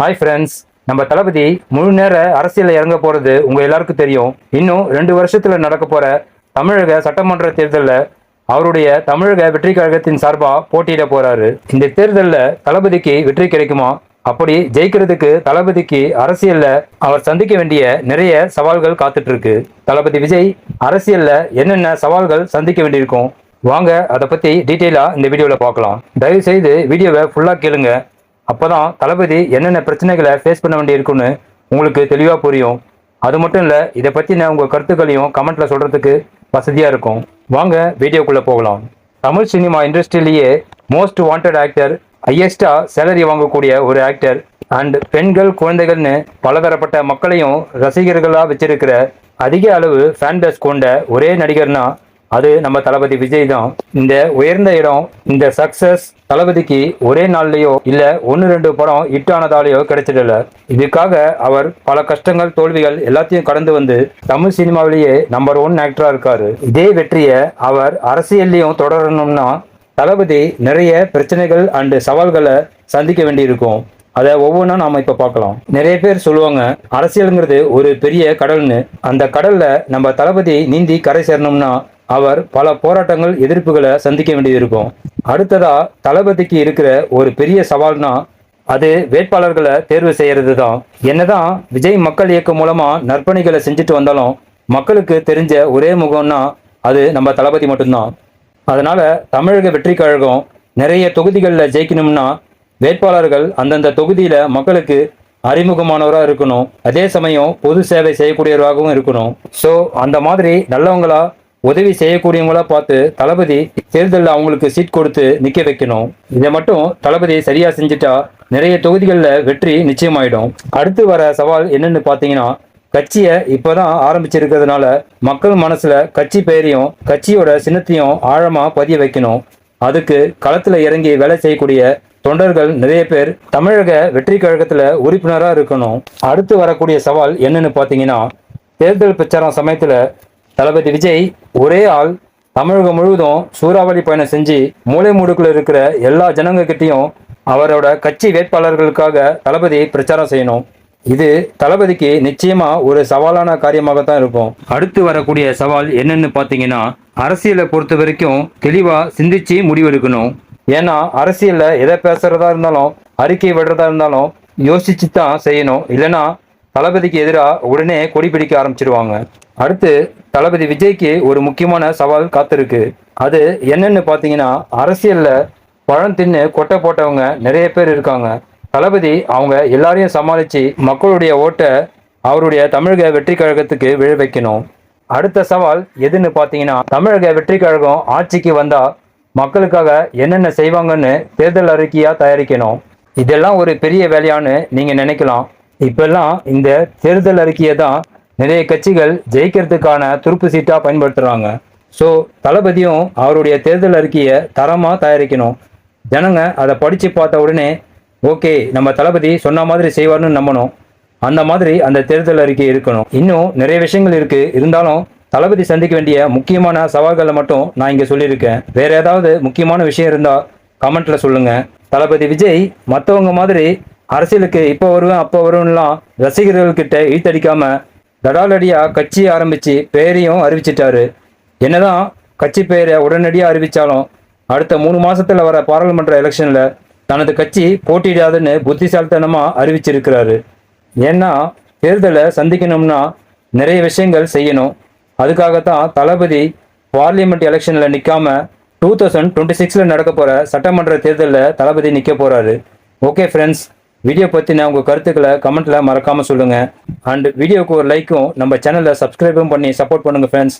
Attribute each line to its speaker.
Speaker 1: Hi friends நம்ம தளபதி முழு நேர அரசியலில் இறங்க போகிறது உங்கள் எல்லாருக்கும் தெரியும். இன்னும் ரெண்டு வருஷத்தில் நடக்க போகிற தமிழக சட்டமன்ற தேர்தலில் அவருடைய தமிழக வெற்றி கழகத்தின் சார்பாக போட்டியிட போகிறாரு இந்த தேர்தலில் தளபதிக்கு வெற்றி கிடைக்குமா? அப்படி ஜெயிக்கிறதுக்கு தளபதிக்கு அரசியல்ல அவர் சந்திக்க வேண்டிய நிறைய சவால்கள் காத்துட்டு இருக்கு தளபதி விஜய் அரசியல்ல என்னென்ன சவால்கள் சந்திக்க வேண்டியிருக்கும்? வாங்க அதை பத்தி டீட்டெயிலா இந்த வீடியோல பார்க்கலாம் தயவு செய்து வீடியோவை ஃபுல்லா கேளுங்க. அப்போதான் தளபதி என்னென்ன பிரச்சனைகளை ஃபேஸ் பண்ண வேண்டியிருக்குன்னு உங்களுக்கு தெளிவாக புரியும். அது மட்டும் இல்லை இதை பற்றின உங்கள் கருத்துக்களையும் கமெண்ட்டில் சொல்கிறதுக்கு வசதியாக இருக்கும். வாங்க வீடியோக்குள்ளே போகலாம். தமிழ் சினிமா இண்டஸ்ட்ரியிலேயே மோஸ்ட் வாண்டட் ஆக்டர் ஹையஸ்டா சேலரி வாங்கக்கூடிய ஒரு ஆக்டர் அண்ட் பெண்கள் குழந்தைகள்னு பலதரப்பட்ட மக்களையும் ரசிகர்களாக வச்சிருக்கிற அதிக அளவு ஃபேன் பேஸ் கொண்ட ஒரே நடிகர்னா அது நம்ம தளபதி விஜய் தான். இந்த உயர்ந்த இடம் இந்த சக்சஸ் தளபதிக்கு ஒரே நாள்லயோ இல்ல ஒன்னு ரெண்டு படம் ஹிட் ஆனதாலேயோ கிடைச்சிடல. இதுக்காக அவர் பல கஷ்டங்கள் தோல்விகள் எல்லாத்தையும் கடந்து வந்து தமிழ் சினிமாவிலேயே நம்பர் ஒன் ஆக்டரா இருக்காரு. இதே வெற்றியை அவர் அரசியல்லையும் தொடரணும்னா தளபதி நிறைய பிரச்சனைகள் அண்டு சவால்களை சந்திக்க வேண்டியிருக்கும். அதை ஒவ்வொன்றா நாம இப்ப பார்க்கலாம். நிறைய பேர் சொல்லுவாங்க அரசியலுங்கிறது ஒரு பெரிய கடல்னு. அந்த கடல்ல நம்ம தளபதி நீந்தி கரை சேரணும்னா அவர் பல போராட்டங்கள் எதிர்ப்புகளை சந்திக்க வேண்டியிருக்கும். அடுத்ததா தளபதிக்கு இருக்கிற ஒரு பெரிய சவால்னா அது வேட்பாளர்களை தேர்வு செய்யறது தான் என்னதான் விஜய் மக்கள் இயக்கம் மூலமா நற்பணிகளை செஞ்சுட்டு வந்தாலும் மக்களுக்கு தெரிஞ்ச ஒரே முகம்னா அது நம்ம தளபதி மட்டும்தான். அதனால தமிழக வெற்றி கழகம் நிறைய தொகுதிகளில் ஜெயிக்கணும்னா வேட்பாளர்கள் அந்தந்த தொகுதியில மக்களுக்கு அறிமுகமானவராக இருக்கணும். அதே சமயம் பொது சேவை செய்யக்கூடியவராகவும் இருக்கணும். ஸோ அந்த மாதிரி நல்லவங்களா உதவி செய்யக்கூடியவங்களா பார்த்து தளபதி தேர்தலில் அவங்களுக்கு சீட் கொடுத்து நிற்க வைக்கணும். இதை மட்டும் தளபதி சரியா செஞ்சுட்டா நிறைய தொகுதிகளில் வெற்றி நிச்சயமாயிடும். அடுத்து வர சவால் என்னன்னு பார்த்தீங்கன்னா கட்சியை இப்போதான் ஆரம்பிச்சிருக்கிறதுனால மக்கள் மனசுல கட்சி பெயரையும் கட்சியோட சின்னத்தையும் ஆழமா பதிய வைக்கணும். அதுக்கு களத்துல இறங்கி வேலை செய்யக்கூடிய தொண்டர்கள் நிறைய பேர் தமிழக வெற்றி கழகத்துல உறுப்பினராக இருக்கணும். அடுத்து வரக்கூடிய சவால் என்னன்னு பார்த்தீங்கன்னா தேர்தல் பிரச்சாரம் சமயத்துல தளபதி விஜய் ஒரே ஆள் தமிழகம் முழுவதும் சூறாவளி பயணம் செஞ்சு மூலை முடுக்குல இருக்கிற எல்லா ஜனங்க அவரோட கட்சி வேட்பாளர்களுக்காக தளபதி பிரச்சாரம் செய்யணும். இது தளபதிக்கு நிச்சயமா ஒரு சவாலான காரியமாக தான் இருக்கும். அடுத்து வரக்கூடிய சவால் என்னன்னு பாத்தீங்கன்னா அரசியலை பொறுத்த வரைக்கும் தெளிவா சிந்திச்சு முடிவெடுக்கணும். ஏன்னா அரசியல்ல எதை பேசுறதா இருந்தாலும் அறிக்கை விடுறதா இருந்தாலும் யோசிச்சு தான் செய்யணும். இல்லைன்னா தளபதிக்கு எதிராக உடனே கொடி பிடிக்க ஆரம்பிச்சிருவாங்க. அடுத்து தளபதி விஜய்க்கு ஒரு முக்கியமான சவால் காத்திருக்கு. அது என்னன்னு பார்த்தீங்கன்னா அரசியலில் பழம் தின்னு கொட்டை போட்டவங்க நிறைய பேர் இருக்காங்க. தளபதி அவங்க எல்லாரையும் சமாளித்து மக்களுடைய ஓட்டை அவருடைய தமிழக வெற்றி கழகத்துக்கு விழ வைக்கணும். அடுத்த சவால் எதுன்னு பார்த்தீங்கன்னா தமிழக வெற்றி கழகம் ஆட்சிக்கு வந்தால் மக்களுக்காக என்னென்ன செய்வாங்கன்னு தேர்தல் அறிக்கையாக தயாரிக்கணும். இதெல்லாம் ஒரு பெரிய வேலையான்னு நீங்கள் நினைக்கலாம். இப்பெல்லாம் இந்த தேர்தல் அறிக்கையை தான் நிறைய கட்சிகள் ஜெயிக்கிறதுக்கான துருப்பு சீட்டா பயன்படுத்துறாங்க. ஸோ தளபதியும் அவருடைய தேர்தல் அறிக்கையை தரமா தயாரிக்கணும். ஜனங்க அதை படிச்சு பார்த்த உடனே ஓகே நம்ம தளபதி சொன்ன மாதிரி செய்வார்னு நம்பணும். அந்த மாதிரி அந்த தேர்தல் அறிக்கை இருக்கணும். இன்னும் நிறைய விஷயங்கள் இருக்கு. இருந்தாலும் தளபதி சந்திக்க வேண்டிய முக்கியமான சவால்களை மட்டும் நான் இங்க சொல்லியிருக்கேன். வேற ஏதாவது முக்கியமான விஷயம் இருந்தா கமெண்ட்ல சொல்லுங்க. தளபதி விஜய் மற்றவங்க மாதிரி அரசியலுக்கு இப்போ வருவேன் அப்போ வருவேன்லாம் ரசிகர்கள் கிட்ட தடாலடியாக தடாலடியா கட்சி ஆரம்பிச்சு பேரையும் அறிவிச்சிட்டாரு. என்னதான் கட்சி பெயரை உடனடியாக அறிவித்தாலும் அடுத்த மூணு மாசத்துல வர பாராளுமன்ற எலெக்ஷன்ல தனது கட்சி போட்டியிடாதுன்னு புத்திசாலித்தனமா அறிவிச்சிருக்கிறாரு. ஏன்னா தேர்தலை சந்திக்கணும்னா நிறைய விஷயங்கள் செய்யணும். அதுக்காகத்தான் தளபதி பார்லிமெண்ட் எலெக்ஷன்ல நிற்காம டூ தௌசண்ட் டுவெண்ட்டி சிக்ஸில் நடக்க போகிற சட்டமன்ற தேர்தலில் தளபதி நிற்க போகிறாரு ஓகே ஃப்ரெண்ட்ஸ் வீடியோ பத்தின உங்க கருத்துக்களை கமெண்ட்ல மறக்காம சொல்லுங்க. அண்ட் வீடியோவுக்கு ஒரு லைக்கும் நம்ம சேனலில் சப்ஸ்கிரைபும் பண்ணி சப்போர்ட் பண்ணுங்க ஃப்ரெண்ட்ஸ்